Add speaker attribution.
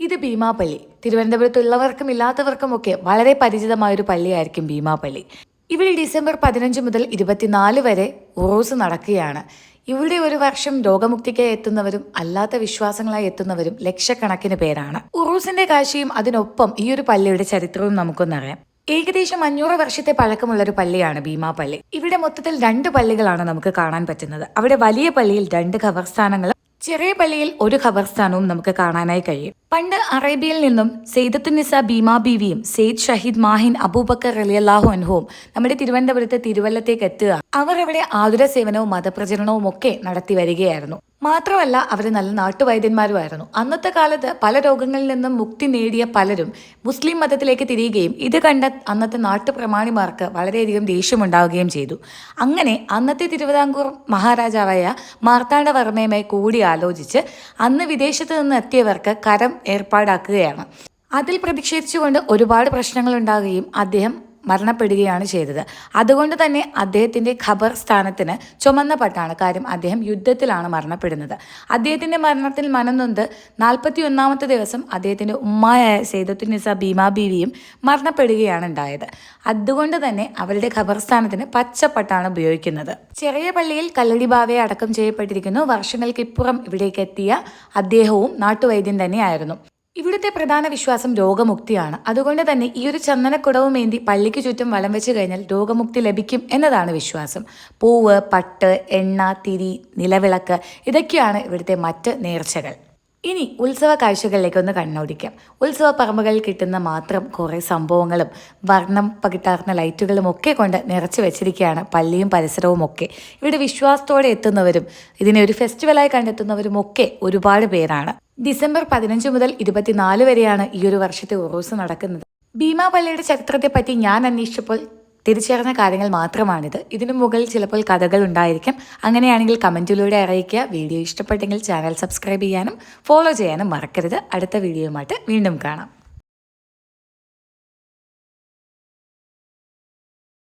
Speaker 1: ഇത് ഭീമാപള്ളി. തിരുവനന്തപുരത്തുള്ളവർക്കും ഇല്ലാത്തവർക്കും ഒക്കെ വളരെ പരിചിതമായ ഒരു പള്ളിയായിരിക്കും ഭീമാപള്ളി. ഇവിടെ ഡിസംബർ പതിനഞ്ച് മുതൽ ഇരുപത്തിനാല് വരെ ഉറൂസ് നടക്കുകയാണ്. ഇവിടെ ഒരു വർഷം രോഗമുക്തിക്കായി എത്തുന്നവരും അല്ലാത്ത വിശ്വാസങ്ങളായി എത്തുന്നവരും ലക്ഷക്കണക്കിന് പേരാണ്. ഉറൂസിന്റെ കാഴ്ചയും അതിനൊപ്പം ഈ ഒരു പള്ളിയുടെ ചരിത്രവും നമുക്കൊന്നറിയാം ഏകദേശം അഞ്ഞൂറ് വർഷത്തെ പഴക്കമുള്ള ഒരു പള്ളിയാണ് ഭീമാപള്ളി. ഇവിടെ മൊത്തത്തിൽ രണ്ട് പള്ളികളാണ് നമുക്ക് കാണാൻ പറ്റുന്നത്. അവിടെ വലിയ പള്ളിയിൽ രണ്ട് ഖബർസ്ഥാനങ്ങളും ചെറിയ പള്ളിയിൽ ഒരു ഖബർസ്ഥാനവും നമുക്ക് കാണാനായി കഴിയും. പണ്ട് അറേബ്യയിൽ നിന്നും സെയ്ദത്തുനിസ ഭീമാ ബീവിയും സെയ്ദ് ഷഹീദ് മാഹിൻ അബൂബക്കർ റലിയല്ലാഹു അൻഹുവും നമ്മുടെ തിരുവനന്തപുരത്ത് തിരുവല്ലത്തേക്ക് എത്തുക. അവർ അവിടെ ആതുര സേവനവും മതപ്രചരണവും ഒക്കെ നടത്തി വരികയായിരുന്നു. മാത്രമല്ല അവർ നല്ല നാട്ടുവൈദ്യന്മാരുമായിരുന്നു. അന്നത്തെ കാലത്ത് പല രോഗങ്ങളിൽ നിന്നും മുക്തി നേടിയ പലരും മുസ്ലിം മതത്തിലേക്ക് തിരിയുകയും ഇത് കണ്ട അന്നത്തെ നാട്ടുപ്രമാണിമാർക്ക് വളരെയധികം ദേഷ്യമുണ്ടാവുകയും ചെയ്തു. അങ്ങനെ അന്നത്തെ തിരുവിതാംകൂർ മഹാരാജാവായ മാർത്താണ്ഡവർമ്മയുമായി കൂടി ആലോചിച്ച് അന്ന് വിദേശത്ത് നിന്ന് എത്തിയവർക്ക് കരം ഏർപ്പാടാക്കുകയാണ്. അതിൽ പ്രതിഷേധിച്ചുകൊണ്ട് ഒരുപാട് പ്രശ്നങ്ങൾ ഉണ്ടാകുകയും അദ്ദേഹം മരണപ്പെടുകയാണ് ചെയ്തത്. അതുകൊണ്ട് തന്നെ അദ്ദേഹത്തിന്റെ ഖബർ സ്ഥാനത്തിന് ചുമന്ന പട്ടാണ് കാര്യം അദ്ദേഹം യുദ്ധത്തിലാണ് മരണപ്പെടുന്നത്. അദ്ദേഹത്തിന്റെ മരണത്തിൽ മനംനൊന്ത് നാൽപ്പത്തി ഒന്നാമത്തെ ദിവസം അദ്ദേഹത്തിന്റെ ഉമ്മായായ സേദത്തുനിസ ഭീമാ ബീവിയും മരണപ്പെടുകയാണ് ഉണ്ടായത്. അതുകൊണ്ട് തന്നെ അവരുടെ ഖബർ സ്ഥാനത്തിന് പച്ചപ്പട്ടാണ് ഉപയോഗിക്കുന്നത്. ചെറിയ പള്ളിയിൽ കല്ലടി ബാവയെ അടക്കം ചെയ്യപ്പെട്ടിരിക്കുന്നു. വർഷങ്ങൾക്കിപ്പുറം ഇവിടേക്ക് എത്തിയ അദ്ദേഹവും നാട്ടുവൈദ്യൻ തന്നെയായിരുന്നു. ഇവിടുത്തെ പ്രധാന വിശ്വാസം രോഗമുക്തിയാണ്. അതുകൊണ്ട് തന്നെ ഈ ഒരു ചന്ദനക്കുടവുമേന്തി പള്ളിക്ക് ചുറ്റും വലം വെച്ച് കഴിഞ്ഞാൽ രോഗമുക്തി ലഭിക്കും എന്നതാണ് വിശ്വാസം. പൂവ് പട്ട് എണ്ണ തിരി നിലവിളക്ക് ഇതൊക്കെയാണ് ഇവിടുത്തെ മറ്റ് നേർച്ചകൾ. ഇനി ഉത്സവ കാഴ്ചകളിലേക്ക് ഒന്ന് കണ്ണോടിക്കാം. ഉത്സവ പറമ്പുകളിൽ കിട്ടുന്ന മാത്രം കുറേ സംഭവങ്ങളും വർണം പകിട്ടാർന്ന ലൈറ്റുകളും ഒക്കെ കൊണ്ട് നിറച്ചു വെച്ചിരിക്കുകയാണ് പള്ളിയും പരിസരവും ഒക്കെ. ഇവിടെ വിശ്വാസത്തോടെ എത്തുന്നവരും ഇതിനെ ഒരു ഫെസ്റ്റിവലായി കണ്ടെത്തുന്നവരും ഒക്കെ ഒരുപാട് പേരാണ്. ഡിസംബർ പതിനഞ്ച് മുതൽ ഇരുപത്തിനാല് വരെയാണ് ഈ ഒരു വർഷത്തെ ഉറൂസ് നടക്കുന്നത്. ഭീമാ പള്ളിയുടെ ചരിത്രത്തെപ്പറ്റി ഞാൻ അന്വേഷിച്ചപ്പോൾ തിരിച്ചറിഞ്ഞ കാര്യങ്ങൾ മാത്രമാണിത്. ഇതിനു മുകളിൽ ചിലപ്പോൾ കഥകൾ ഉണ്ടായിരിക്കും. അങ്ങനെയാണെങ്കിൽ കമന്റിലൂടെ അറിയിക്കുക. വീഡിയോ ഇഷ്ടപ്പെട്ടെങ്കിൽ ചാനൽ സബ്സ്ക്രൈബ് ചെയ്യാനും ഫോളോ ചെയ്യാനും മറക്കരുത്. അടുത്ത വീഡിയോയുമായിട്ട് വീണ്ടും കാണാം.